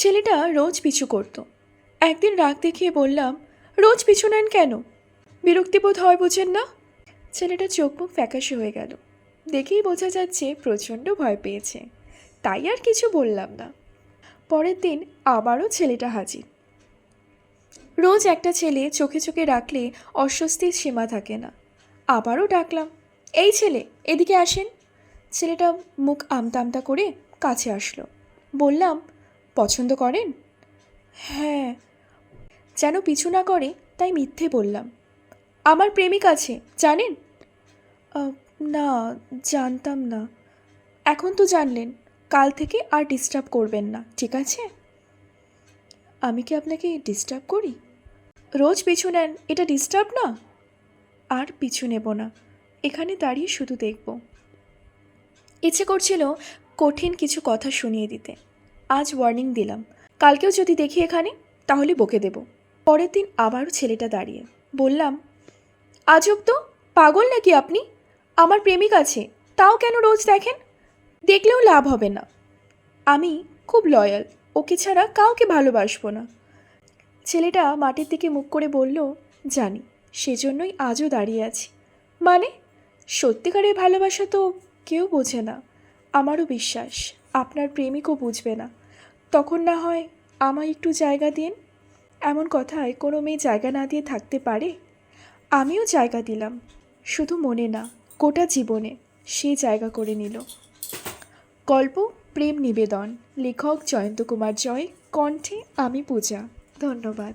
ছেলেটা রোজ পিছু করত। একদিন রাগ দেখিয়ে বললাম, রোজ পিছু নেন কেন? বিরক্তিবোধ হয় বোঝেন না? ছেলেটা চোখ মুখ ফ্যাকাশে হয়ে গেল। দেখেই বোঝা যাচ্ছে প্রচণ্ড ভয় পেয়েছে। তাই আর কিছু বললাম না। পরের দিন আবারও ছেলেটা হাজির। রোজ একটা ছেলে চোখে চোখে রাখলে অস্বস্তির সীমা থাকে না। আবারও ডাকলাম, এই ছেলে, এদিকে আসেন। ছেলেটা মুখ আমতা আমতা করে কাছে আসলো। বললাম পছন্দ করেন? হ্যাঁ। যেন পিছু না করে তাই মিথ্যে বললাম। আমার প্রেমিক আছে, জানেন? না, জানতাম না। এখন তো জানলেন, কাল থেকে আর ডিস্টার্ব করবেন না, ঠিক আছে? আমি কি আপনাকে ডিস্টার্ব করি? রোজ পিছু নেন, এটা ডিস্টার্ব না? আর পিছু নেব না, এখানে দাঁড়িয়ে শুধু দেখব। ইচ্ছে করছিল কঠিন কিছু কথা শুনিয়ে দিতে। আজ ওয়ার্নিং দিলাম। কালকেও যদি দেখি এখানে, তাহলে বকে দেব। পরের দিন আবারও ছেলেটা দাঁড়িয়ে। বললাম আজব তো? পাগল নাকি আপনি? আমার প্রেমিক আছে, তাও কেন রোজ দেখেন? দেখলেও লাভ হবে না। আমি খুব লয়াল ওকে ছাড়া কাউকে ভালোবাসবো না। ছেলেটা মাটির দিকে মুখ করে বলল, জানি, সেজন্যই আজও দাঁড়িয়ে আছি। মানে সত্যিকারের ভালোবাসা তো কেউ বোঝে না। আমারও বিশ্বাস, আপনার প্রেমিকও বুঝবে না। তখন না হয় আমায় একটু জায়গা দিন। এমন কথায় কোনো মেয়ে জায়গা না দিয়ে থাকতে পারে? আমিও জায়গা দিলাম, শুধু মনে না, গোটা জীবনে সে জায়গা করে নিল। গল্প, প্রেম নিবেদন, লেখক জয়ন্ত কুমার জয়, কণ্ঠে আমি পূজা। ধন্যবাদ।